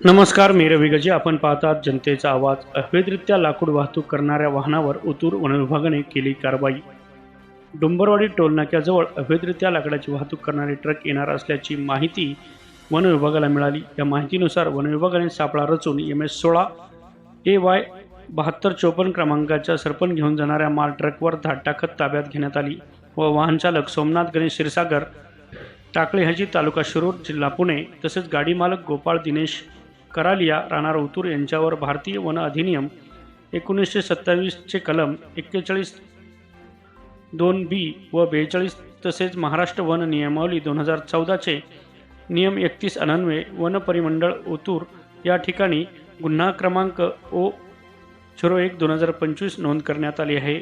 नमस्कार मी रवी गजे. आपण पाहतात जनतेचा आवाज. अवैधरित्या लाकूड वाहतूक करणाऱ्या वाहनावर उतूर वनविभागाने केली कारवाई. डोंबरवाडी टोलनाक्याजवळ अवैधरित्या लाकडाची वाहतूक करणारे ट्रक येणार असल्याची माहिती वनविभागाला मिळाली. या माहितीनुसार वनविभागाने सापळा रचून एम एस सोळा ए वाय बहात्तर चोपन्न क्रमांकाच्या सरपण घेऊन जाणाऱ्या माल ट्रकवर धाड टाकत ताब्यात घेण्यात आली व वाहनचालक सोमनाथ गणेश क्षीरसागर टाकळे हजी तालुका शिरूर जिल्हा पुणे तसेच गाडी मालक गोपाळ दिनेश करालिया राणा रौतूर यांच्यावर भारतीय वन अधिनियम एकोणीसशे सत्तावीसचे कलम एक्केचाळीस दोन बी व बेचाळीस तसेच महाराष्ट्र वन नियमावली दोन हजार चौदाचे नियम एकतीस अनन्वे वन परिमंडळ ओतूर या ठिकाणी गुन्हा क्रमांक ओ झिरो एक दोन हजार पंचवीस नोंद करण्यात आली आहे.